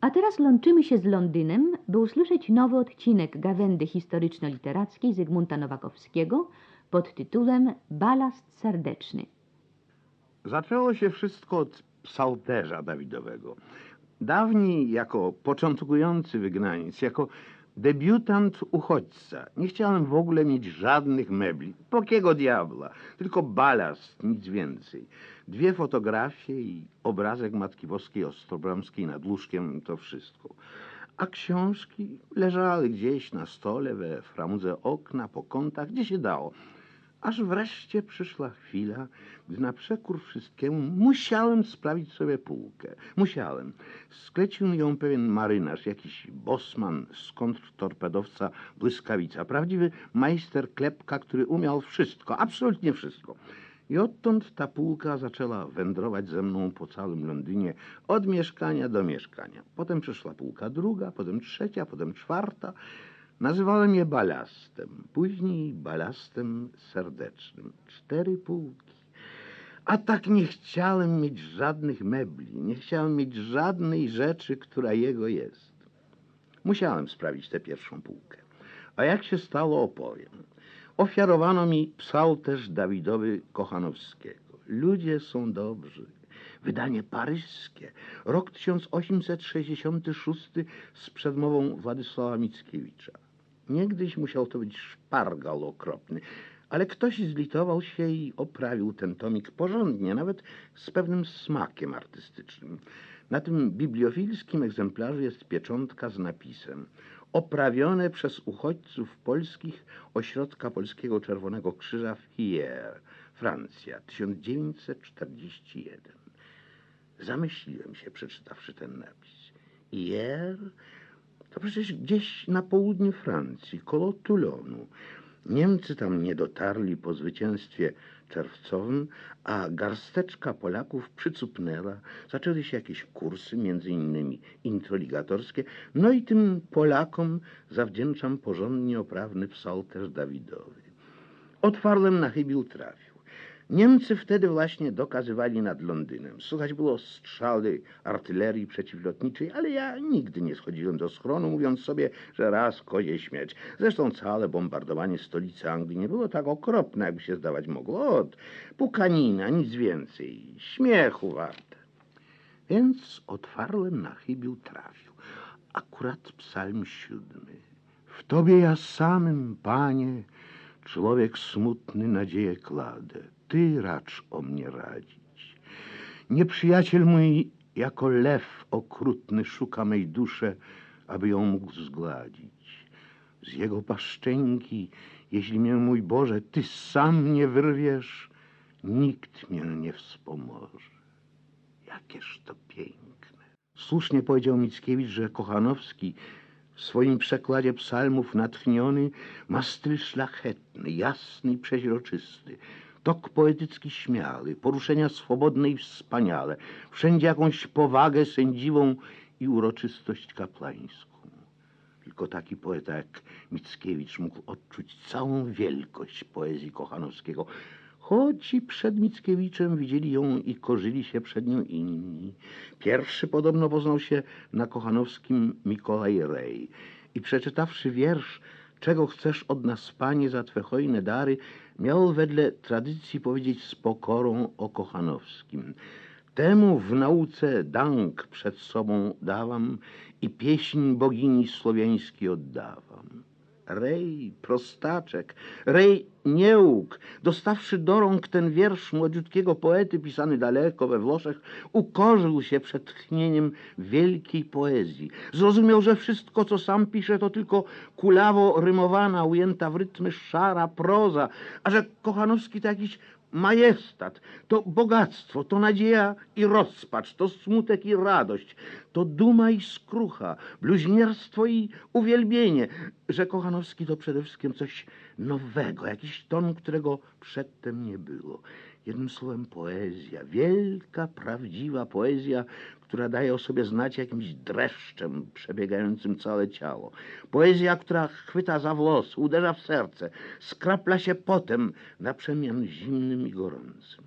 A teraz łączymy się z Londynem, by usłyszeć nowy odcinek gawędy historyczno-literackiej Zygmunta Nowakowskiego pod tytułem Balast serdeczny. Zaczęło się wszystko od psalterza Dawidowego. Dawniej jako początkujący wygnaniec, jako debiutant uchodźca, nie chciałem w ogóle mieć żadnych mebli. Pokiego diabla? Tylko balast, nic więcej. Dwie fotografie i obrazek Matki Boskiej Ostrobramskiej nad łóżkiem, to wszystko. A książki leżały gdzieś na stole, we framudze okna, po kątach, gdzie się dało. Aż wreszcie przyszła chwila, gdy na przekór wszystkiemu musiałem sprawić sobie półkę. Musiałem. Sklecił ją pewien marynarz, jakiś bosman kontrtorpedowca Błyskawica. Prawdziwy majster klepka, który umiał wszystko, absolutnie wszystko. I odtąd ta półka zaczęła wędrować ze mną po całym Londynie, od mieszkania do mieszkania. Potem przyszła półka druga, potem trzecia, potem czwarta. Nazywałem je balastem, później balastem serdecznym. Cztery półki. A tak nie chciałem mieć żadnych mebli, nie chciałem mieć żadnej rzeczy, która jego jest. Musiałem sprawić tę pierwszą półkę. A jak się stało, opowiem. Ofiarowano mi psalterz Dawidowy Kochanowskiego. Ludzie są dobrzy. Wydanie paryskie. Rok 1866 z przedmową Władysława Mickiewicza. Niegdyś musiał to być szpargal okropny, ale ktoś zlitował się i oprawił ten tomik porządnie, nawet z pewnym smakiem artystycznym. Na tym bibliofilskim egzemplarzu jest pieczątka z napisem oprawione przez uchodźców polskich Ośrodka Polskiego Czerwonego Krzyża w Hier, Francja, 1941. Zamyśliłem się, przeczytawszy ten napis. Hier to przecież gdzieś na południu Francji, koło Toulonu. Niemcy tam nie dotarli po zwycięstwie czerwcowym, a garsteczka Polaków przycupnęła. Zaczęły się jakieś kursy, między innymi introligatorskie. No i tym Polakom zawdzięczam porządnie oprawny psalterz Dawidowy. Otwarłem na chybił trafił. Niemcy wtedy właśnie dokazywali nad Londynem. Słuchać było strzały artylerii przeciwlotniczej, ale ja nigdy nie schodziłem do schronu, mówiąc sobie, że raz kozie śmierć. Zresztą całe bombardowanie stolicy Anglii nie było tak okropne, jakby się zdawać mogło. Od pukanina, nic więcej. Śmiechu warte. Więc otwarłem na chybił trafił. Akurat psalm siódmy. W Tobie ja samym, Panie, człowiek smutny nadzieję kladę. Ty racz o mnie radzić. Nieprzyjaciel mój jako lew okrutny szuka mej duszę, aby ją mógł zgładzić. Z jego paszczęki, jeśli mnie, mój Boże, Ty sam nie wyrwiesz, nikt mnie nie wspomoże. Jakież to piękne. Słusznie powiedział Mickiewicz, że Kochanowski w swoim przekładzie psalmów natchniony ma styl szlachetny, jasny i przeźroczysty. Tok poetycki śmiały, poruszenia swobodne i wspaniale, wszędzie jakąś powagę sędziwą i uroczystość kaplańską. Tylko taki poeta jak Mickiewicz mógł odczuć całą wielkość poezji Kochanowskiego, choć i przed Mickiewiczem widzieli ją i korzyli się przed nią inni. Pierwszy podobno poznał się na Kochanowskim Mikołaj Rej i przeczytawszy wiersz Czego chcesz od nas, Panie, za Twe hojne dary, miał wedle tradycji powiedzieć z pokorą o Kochanowskim. Temu w nauce dank przed sobą dawam i pieśń bogini słowiańskiej oddawam. Rej, prostaczek, Rej nieuk, dostawszy do rąk ten wiersz młodziutkiego poety pisany daleko we Włoszech, ukorzył się przed tchnieniem wielkiej poezji. Zrozumiał, że wszystko, co sam pisze, to tylko kulawo rymowana, ujęta w rytmy szara proza, a że Kochanowski to jakiś majestat, to bogactwo, to nadzieja i rozpacz, to smutek i radość, to duma i skrucha, bluźnierstwo i uwielbienie, że Kochanowski to przede wszystkim coś nowego, jakiś ton, którego przedtem nie było. Jednym słowem poezja, wielka, prawdziwa poezja, która daje o sobie znać jakimś dreszczem przebiegającym całe ciało. Poezja, która chwyta za włos, uderza w serce, skrapla się potem na przemian zimnym i gorącym.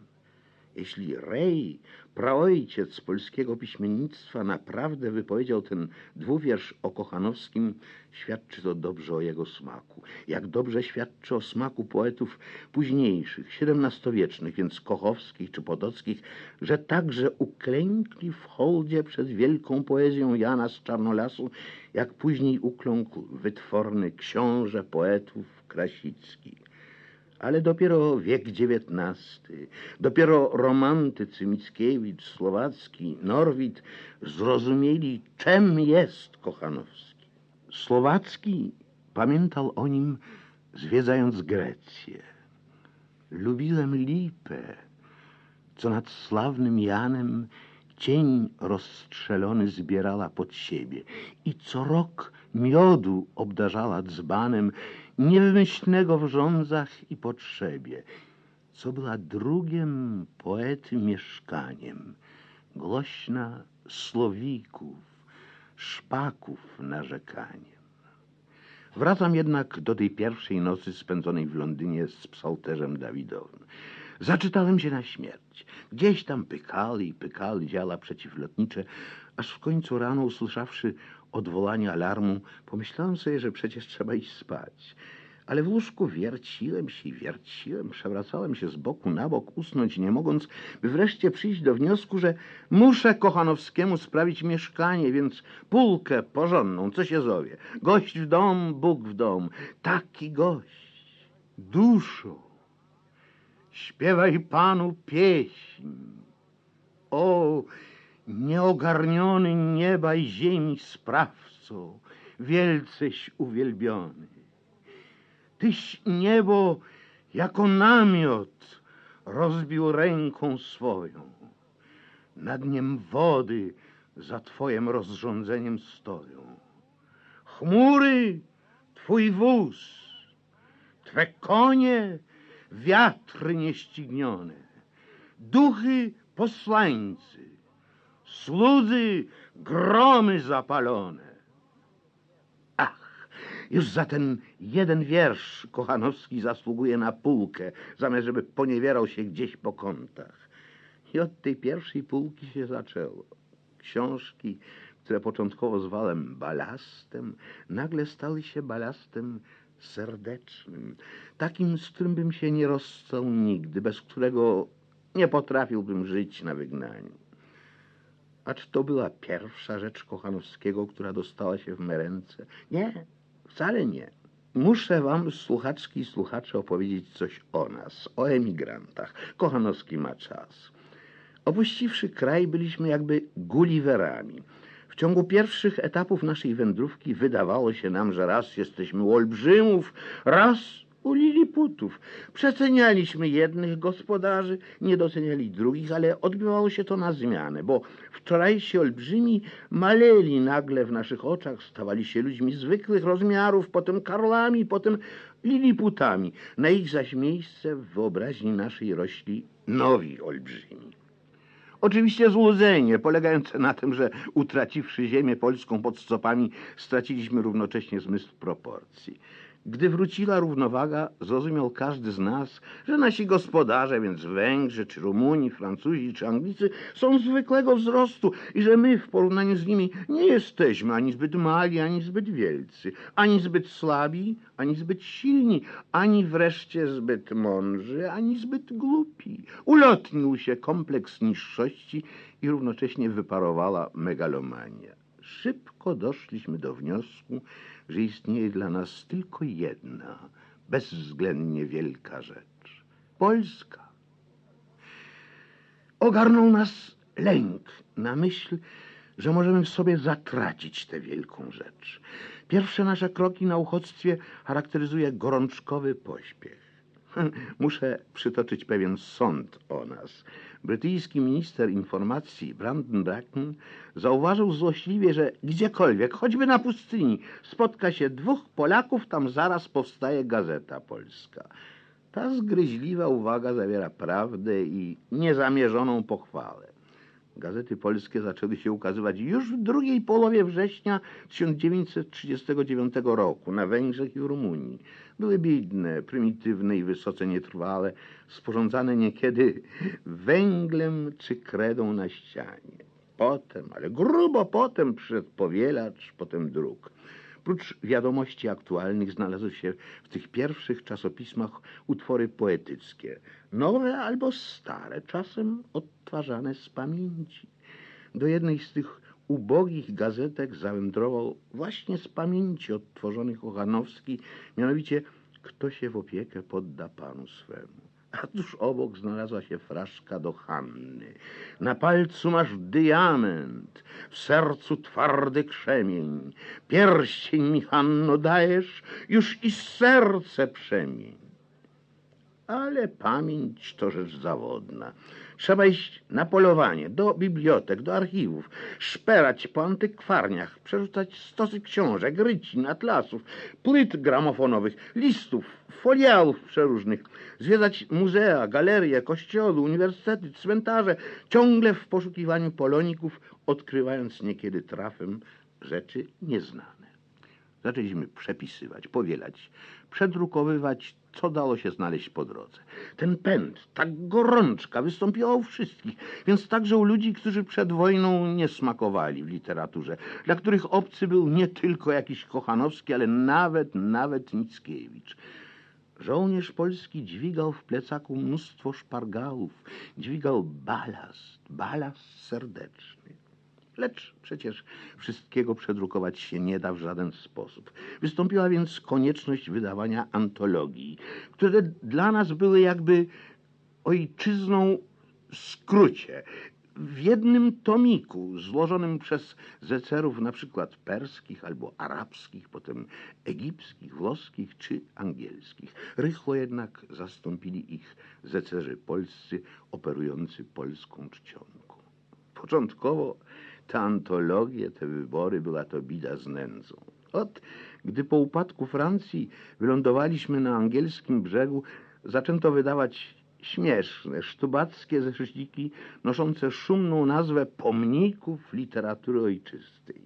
Jeśli Rej praojciec polskiego piśmiennictwa naprawdę wypowiedział ten dwuwiersz o Kochanowskim, świadczy to dobrze o jego smaku. Jak dobrze świadczy o smaku poetów późniejszych, XVII-wiecznych, więc Kochowskich czy Potockich, że także uklękli w hołdzie przed wielką poezją Jana z Czarnolasu, jak później ukląkł wytworny książę poetów Krasicki ale dopiero wiek XIX, dopiero romantycy Mickiewicz, Słowacki, Norwid zrozumieli, czym jest Kochanowski. Słowacki pamiętał o nim, zwiedzając Grecję. Lubiłem lipę, co nad sławnym Janem cień rozstrzelony zbierała pod siebie i co rok miodu obdarzała dzbanem, niewymyślnego w rządzach i potrzebie, co była drugim poety mieszkaniem, głośna słowików, szpaków narzekaniem. Wracam jednak do tej pierwszej nocy spędzonej w Londynie z psalterzem Dawidowym. Zaczytałem się na śmierć. Gdzieś tam pykali i pykali działa przeciwlotnicze, aż w końcu rano usłyszawszy odwołanie alarmu, pomyślałem sobie, że przecież trzeba iść spać. Ale w łóżku wierciłem się i wierciłem, przewracałem się z boku na bok, usnąć nie mogąc, by wreszcie przyjść do wniosku, że muszę Kochanowskiemu sprawić mieszkanie, więc pulkę porządną, co się zowie. Gość w dom, Bóg w dom. Taki gość. Duszo, śpiewaj Panu pieśń. O, nieogarniony nieba i ziemi sprawco, wielceś uwielbiony. Tyś niebo jako namiot rozbił ręką swoją. Nad niem wody za Twoim rozrządzeniem stoją. Chmury Twój wóz, Twe konie wiatry nieścignione, duchy posłańcy, słudzy gromy zapalone. Ach, już za ten jeden wiersz Kochanowski zasługuje na półkę, zamiast żeby poniewierał się gdzieś po kątach. I od tej pierwszej półki się zaczęło. Książki, które początkowo zwałem balastem, nagle stały się balastem serdecznym, takim, z którym bym się nie rozstał nigdy, bez którego nie potrafiłbym żyć na wygnaniu. A czy to była pierwsza rzecz Kochanowskiego, która dostała się w me ręce? Nie, wcale nie. Muszę wam, słuchaczki i słuchacze, opowiedzieć coś o nas, o emigrantach. Kochanowski ma czas. Opuściwszy kraj, byliśmy jakby Gulliverami. W ciągu pierwszych etapów naszej wędrówki wydawało się nam, że raz jesteśmy u olbrzymów, raz u liliputów. Przecenialiśmy jednych gospodarzy, nie doceniali drugich, ale odbywało się to na zmianę, bo wczorajsi olbrzymi maleli nagle w naszych oczach, stawali się ludźmi zwykłych rozmiarów, potem karlami, potem liliputami. Na ich zaś miejsce w wyobraźni naszej rośli nowi olbrzymi. Oczywiście złudzenie, polegające na tym, że utraciwszy ziemię polską pod stopami, straciliśmy równocześnie zmysł proporcji. Gdy wróciła równowaga, zrozumiał każdy z nas, że nasi gospodarze, więc Węgrzy, czy Rumuni, Francuzi, czy Anglicy, są zwykłego wzrostu i że my w porównaniu z nimi nie jesteśmy ani zbyt mali, ani zbyt wielcy, ani zbyt słabi, ani zbyt silni, ani wreszcie zbyt mądrzy, ani zbyt głupi. Ulotnił się kompleks niższości i równocześnie wyparowała megalomania. Szybko doszliśmy do wniosku, że istnieje dla nas tylko jedna, bezwzględnie wielka rzecz. Polska. Ogarnął nas lęk na myśl, że możemy w sobie zatracić tę wielką rzecz. Pierwsze nasze kroki na uchodźstwie charakteryzuje gorączkowy pośpiech. Muszę przytoczyć pewien sąd o nas. Brytyjski minister informacji Brandon Bracken zauważył złośliwie, że gdziekolwiek, choćby na pustyni, spotka się dwóch Polaków, tam zaraz powstaje Gazeta Polska. Ta zgryźliwa uwaga zawiera prawdę i niezamierzoną pochwałę. Gazety polskie zaczęły się ukazywać już w drugiej połowie września 1939 roku na Węgrzech i w Rumunii. Były biedne, prymitywne i wysoce nietrwałe, sporządzane niekiedy węglem czy kredą na ścianie. Potem, ale grubo potem przyszedł powielacz, potem druk. Prócz wiadomości aktualnych znalazły się w tych pierwszych czasopismach utwory poetyckie, nowe albo stare, czasem odtwarzane z pamięci. Do jednej z tych ubogich gazetek zawędrował właśnie z pamięci odtworzonych Kochanowski, mianowicie kto się w opiekę podda panu swemu. A tuż obok znalazła się fraszka do Hanny. Na palcu masz diament, w sercu twardy krzemień. Pierścień mi, Hanno, dajesz, już i serce przemień. Ale pamięć to rzecz zawodna. Trzeba iść na polowanie, do bibliotek, do archiwów, szperać po antykwarniach, przerzucać stosy książek, rycin, atlasów, płyt gramofonowych, listów, foliałów przeróżnych, zwiedzać muzea, galerie, kościoły, uniwersytety, cmentarze, ciągle w poszukiwaniu poloników, odkrywając niekiedy trafem rzeczy nieznane. Zaczęliśmy przepisywać, powielać, przedrukowywać, co dało się znaleźć po drodze. Ten pęd, ta gorączka wystąpiła u wszystkich, więc także u ludzi, którzy przed wojną nie smakowali w literaturze, dla których obcy był nie tylko jakiś Kochanowski, ale nawet, nawet Mickiewicz. Żołnierz polski dźwigał w plecaku mnóstwo szpargałów, dźwigał balast, balast serdeczny. Lecz przecież wszystkiego przedrukować się nie da w żaden sposób. Wystąpiła więc konieczność wydawania antologii, które dla nas były jakby ojczyzną w skrócie. W jednym tomiku, złożonym przez zecerów na przykład perskich albo arabskich, potem egipskich, włoskich czy angielskich. Rychło jednak zastąpili ich zecerzy polscy operujący polską czcionką. Początkowo antologie, te wybory była to bida z nędzą. Od gdy po upadku Francji wylądowaliśmy na angielskim brzegu, zaczęto wydawać śmieszne, sztubackie zeszyciki noszące szumną nazwę pomników literatury ojczystej.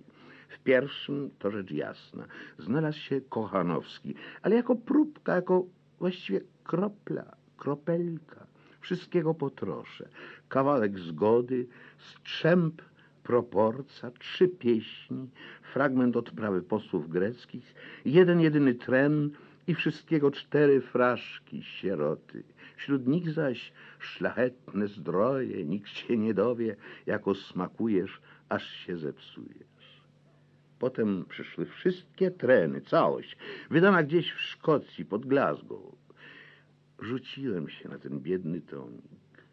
W pierwszym, to rzecz jasna, znalazł się Kochanowski, ale jako próbka, jako właściwie kropla, kropelka. Wszystkiego po trosze. Kawałek zgody, strzęp proporca, trzy pieśni, fragment odprawy posłów greckich, jeden jedyny tren i wszystkiego cztery fraszki sieroty. Wśród nich zaś szlachetne zdroje, nikt się nie dowie, jako smakujesz, aż się zepsujesz. Potem przyszły wszystkie treny, całość, wydana gdzieś w Szkocji, pod Glasgow. Rzuciłem się na ten biedny tomik.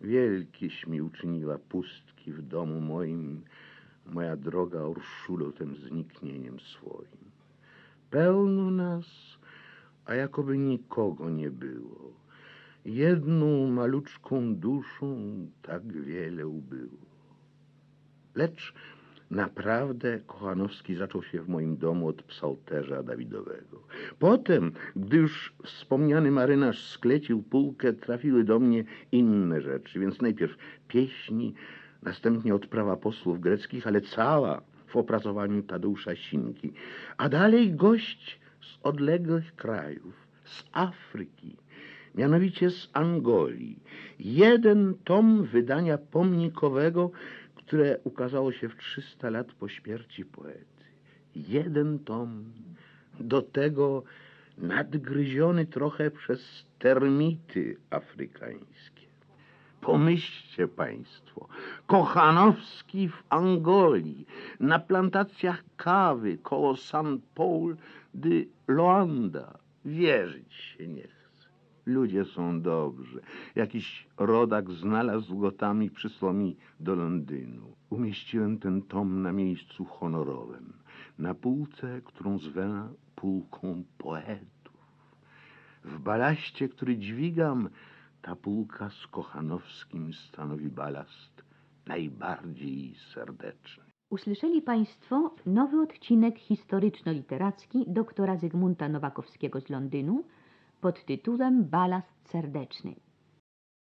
Wielkieś mi uczyniła w domu moim, moja droga Urszulo tym zniknieniem swoim. Pełno nas, a jakoby nikogo nie było. Jedną maluczką duszą tak wiele ubyło. Lecz naprawdę Kochanowski zaczął się w moim domu od psalterza Dawidowego. Potem, gdy już wspomniany marynarz sklecił półkę, trafiły do mnie inne rzeczy, więc najpierw pieśni, następnie odprawa posłów greckich, ale cała w opracowaniu Tadeusza Sinki, a dalej gość z odległych krajów, z Afryki, mianowicie z Angolii. Jeden tom wydania pomnikowego, które ukazało się w 300 lat po śmierci poety. Jeden tom, do tego nadgryziony trochę przez termity afrykańskie. Pomyślcie Państwo, Kochanowski w Angolii, na plantacjach kawy koło San Paul de Loanda. Wierzyć się nie chce. Ludzie są dobrzy. Jakiś rodak znalazł go tam i przysłał mi do Londynu. Umieściłem ten tom na miejscu honorowym, na półce, którą zwę półką poetów. W balaście, który dźwigam, ta półka z Kochanowskim stanowi balast najbardziej serdeczny. Usłyszeli Państwo nowy odcinek historyczno-literacki doktora Zygmunta Nowakowskiego z Londynu pod tytułem Balast Serdeczny.